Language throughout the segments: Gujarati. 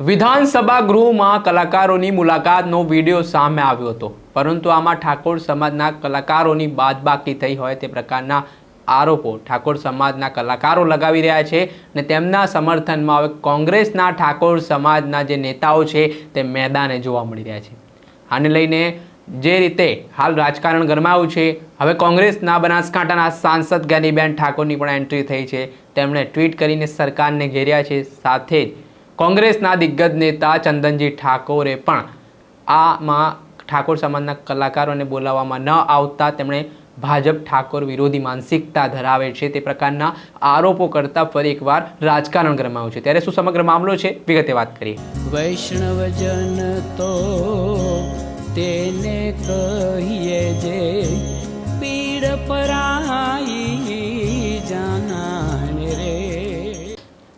વિધાનસભા ગૃહમાં કલાકારોની મુલાકાતનો વીડિયો સામે આવ્યો હતો. પરંતુ આમાં ઠાકોર સમાજના કલાકારોની બાદબાકી થઈ હોય તે પ્રકારના આરોપો ઠાકોર સમાજના કલાકારો લગાવી રહ્યા છે અને તેમના સમર્થનમાં હવે કોંગ્રેસના ઠાકોર સમાજના જે નેતાઓ છે તે મેદાને જોવા મળી રહ્યા છે. આને લઈને જે રીતે હાલ રાજકારણ ગરમાયું છે, હવે કોંગ્રેસના બનાસકાંઠાના સાંસદ જ્ઞાનીબેન ઠાકોરની પણ એન્ટ્રી થઈ છે. તેમણે ટ્વીટ કરીને સરકારને ઘેર્યા છે. સાથે જ કોંગ્રેસના દિગ્ગજ નેતા ચંદનજી ઠાકોરે પણ આમાં ઠાકોર સમાજના કલાકારોને બોલાવવામાં ન આવતા તેમણે ભાજપ ઠાકોર વિરોધી માનસિકતા ધરાવે છે. તે પ્રકારના આરોપો કરતા ફરી એકવાર રાજકારણ ગરમાયું છે. ત્યારે શું સમગ્ર મામલો છે? વિગતે વાત કરીએ. વૈષ્ણવજન તો તેને કહીએ જે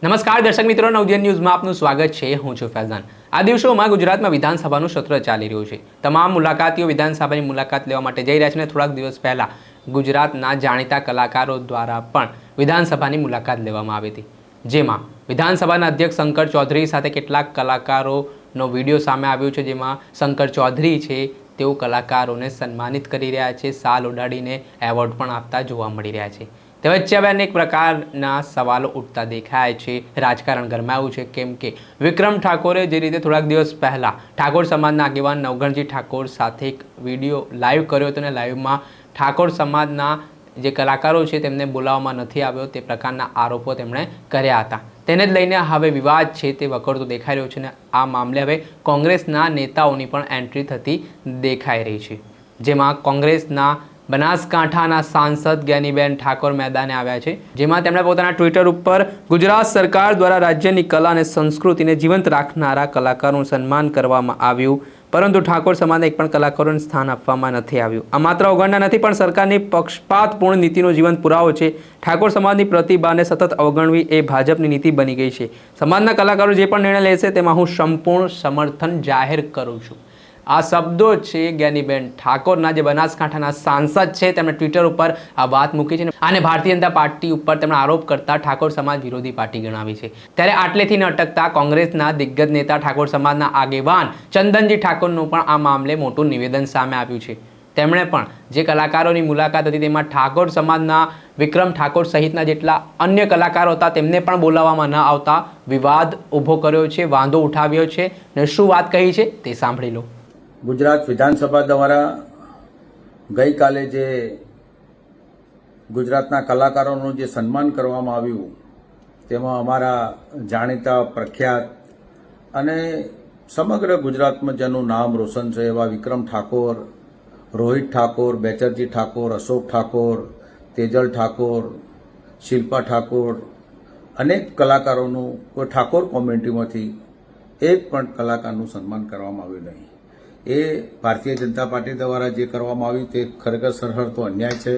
નમસ્કાર, દર્શક મિત્રો. નવજન ન્યૂઝમાં આપનું સ્વાગત છે. હું છું ફૈઝાન. આ દિવસોમાં ગુજરાતમાં વિધાનસભાનું સત્ર ચાલી રહ્યું છે. તમામ મુલાકાતીઓ વિધાનસભાની મુલાકાત લેવા માટે જઈ રહ્યા છે અને થોડાક દિવસ પહેલાં ગુજરાતના જાણીતા કલાકારો દ્વારા પણ વિધાનસભાની મુલાકાત લેવામાં આવી હતી. જેમાં વિધાનસભાના અધ્યક્ષ શંકર ચૌધરી સાથે કેટલાક કલાકારોનો વીડિયો સામે આવ્યો છે. જેમાં શંકર ચૌધરી છે. તેઓ કલાકારોને સન્માનિત કરી રહ્યા છે. સાલ ઉડાડીને એવોર્ડ પણ આપતા જોવા મળી રહ્યા છે. તે વચ્ચે હવે અનેક પ્રકારના સવાલો ઉઠતા દેખાય છે. રાજકારણ ગરમાયું છે. કેમ કે વિક્રમ ઠાકોરે જે રીતે થોડાક દિવસ પહેલાં ઠાકોર સમાજના આગેવાન નવગણજી ઠાકોર સાથે એક વીડિયો લાઈવ કર્યો હતો અને લાઈવમાં ઠાકોર સમાજના જે કલાકારો છે તેમને બોલાવવામાં નથી આવ્યો તે પ્રકારના આરોપો તેમણે કર્યા હતા. તેને જ લઈને હવે વિવાદ છે તે વકરતો દેખાઈ રહ્યો છે અને આ મામલે હવે કોંગ્રેસના નેતાઓની પણ એન્ટ્રી થતી દેખાઈ રહી છે. જેમાં કોંગ્રેસના બનાસકાંઠાના સાંસદ જ્ઞાનીબેન ઠાકોર મેદાને આવ્યા છે, જેમાં તેમણે પોતાના ટ્વિટર ઉપર ગુજરાત સરકાર દ્વારા રાજ્યની કલા અને સંસ્કૃતિને જીવંત રાખનારા કલાકારોનું સન્માન કરવામાં આવ્યું. પરંતુ ઠાકોર સમાજને એક પણ કલાકારોને સ્થાન આપવામાં નથી આવ્યું. આ માત્ર અવગણના નથી, પણ સરકારની પક્ષપાતપૂર્ણ નીતિનો જીવંત પુરાવો છે. ઠાકોર સમાજની પ્રતિભાને સતત અવગણવી એ ભાજપની નીતિ બની ગઈ છે. સમાજના કલાકારો જે પણ નિર્ણય લેશે, તેમાં હું સંપૂર્ણ સમર્થન જાહેર કરું છું. આ શબ્દો છે જ્ઞાનીબેન ઠાકોરના, જે બનાસકાંઠાના સાંસદ છે, તેમણે ટ્વિટર ઉપર આ વાત મૂકી છે અને ભારતીય જનતા પાર્ટી ઉપર તેમણે આરોપ કરતા ઠાકોર સમાજ વિરોધી પાર્ટી ગણાવી છે. ત્યારે આટલેથી ન અટકતા કોંગ્રેસના દિગ્ગજ નેતા ઠાકોર સમાજના આગેવાન ચંદનજી ઠાકોરનું પણ આ મામલે મોટું નિવેદન સામે આવ્યું છે. તેમણે પણ જે કલાકારોની મુલાકાત હતી તેમાં ઠાકોર સમાજના વિક્રમ ઠાકોર સહિતના જેટલા અન્ય કલાકારો હતા, તેમને પણ બોલાવવામાં ન આવતા વિવાદ ઊભો કર્યો છે, વાંધો ઉઠાવ્યો છે. ને શું વાત કહી છે તે સાંભળી લો. ગુજરાત વિધાનસભા દ્વારા ગઈકાલે જે ગુજરાતના કલાકારોનું જે સન્માન કરવામાં આવ્યું, તેમાં અમારા જાણીતા પ્રખ્યાત અને સમગ્ર ગુજરાતમાં જેનું નામ રોશન છે એવા વિક્રમ ઠાકોર, રોહિત ઠાકોર, બેચરજી ઠાકોર, અશોક ઠાકોર, તેજલ ઠાકોર, શિલ્પા ઠાકોર અનેક કલાકારોનું, કોઈ ઠાકોર કોમ્યુનિટીમાંથી એક પણ કલાકારનું સન્માન કરવામાં આવ્યું નહીં. એ ભારતીય જનતા પાર્ટી દ્વારા જે કરવામાં આવ્યું તે ખરેખર સરહદ તો અન્યાય છે.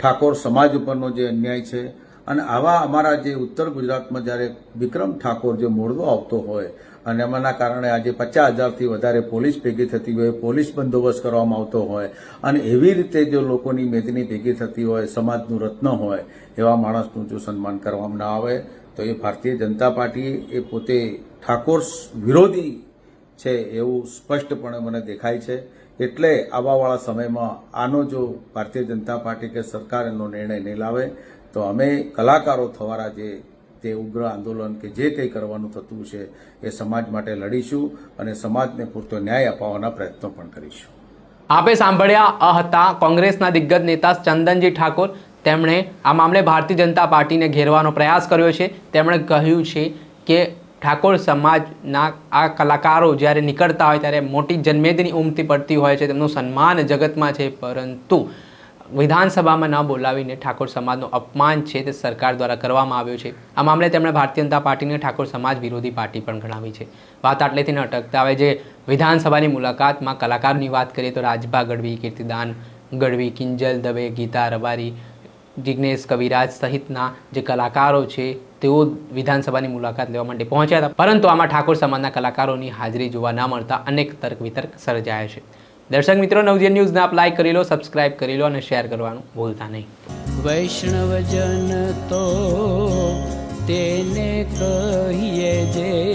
ઠાકોર સમાજ ઉપરનો જે અન્યાય છે અને આવા અમારા જે ઉત્તર ગુજરાતમાં જ્યારે વિક્રમ ઠાકોર જે મોડવો આવતો હોય અને એમાંના કારણે આજે પચાસ હજારથી વધારે પોલીસ ભેગી થતી હોય, પોલીસ બંદોબસ્ત કરવામાં આવતો હોય અને એવી રીતે જો લોકોની મેદની ભેગી થતી હોય, સમાજનું રત્ન હોય એવા માણસનું જો સન્માન કરવામાં ના આવે તો એ ભારતીય જનતા પાર્ટી એ પોતે ઠાકોર વિરોધી છે એવું સ્પષ્ટપણે મને દેખાય છે. એટલે આવાવાળા સમયમાં આનો જો ભારતીય જનતા પાર્ટી કે સરકાર એનો નિર્ણય નહીં લાવે, તો અમે કલાકારો થવાના જે તે ઉગ્ર આંદોલન કે જે કંઈ કરવાનું થતું છે એ સમાજ માટે લડીશું અને સમાજને પૂરતો ન્યાય અપાવવાના પ્રયત્નો પણ કરીશું. આપે સાંભળ્યા આ હતા કોંગ્રેસના દિગ્ગજ નેતા ચંદનજી ઠાકોર. તેમણે આ મામલે ભારતીય જનતા પાર્ટીને ઘેરવાનો પ્રયાસ કર્યો છે. તેમણે કહ્યું છે કે ઠાકોર સમાજના આ કલાકારો જ્યારે નીકળતા હોય ત્યારે મોટી જન્મેદની ઉમટી પડતી હોય છે, તેમનું સન્માન જગતમાં છે, પરંતુ વિધાનસભામાં ન બોલાવીને ઠાકોર સમાજનું અપમાન છે તે સરકાર દ્વારા કરવામાં આવ્યું છે. આ મામલે તેમણે ભારતીય જનતા પાર્ટીને ઠાકોર સમાજ વિરોધી પાર્ટી પણ ગણાવી છે. વાત આટલેથી ન અટકતા હવે જે વિધાનસભાની મુલાકાતમાં કલાકારની વાત કરીએ તો રાજભા ગઢવી, કીર્તિદાન ગઢવી, કિંજલ દવે, ગીતા રબારી જિજ્ઞેશ કવિરાજ સહિતના જે કલાકારો છે તેઓ વિધાનસભાની મુલાકાત લેવા માટે પહોંચ્યા હતા. પરંતુ આમાં ઠાકોર સમાજના કલાકારોની હાજરી જોવા ન મળતા અનેક તર્ક વિતર્ક સર્જાયા છે. દર્શક મિત્રો, નવજીવન ન્યૂઝને આપ લાઈક કરી લો સબસ્ક્રાઇબ કરી લો અને શેર કરવાનું ભૂલતા નહીં. વૈષ્ણવજન તો તેને કહીએ જે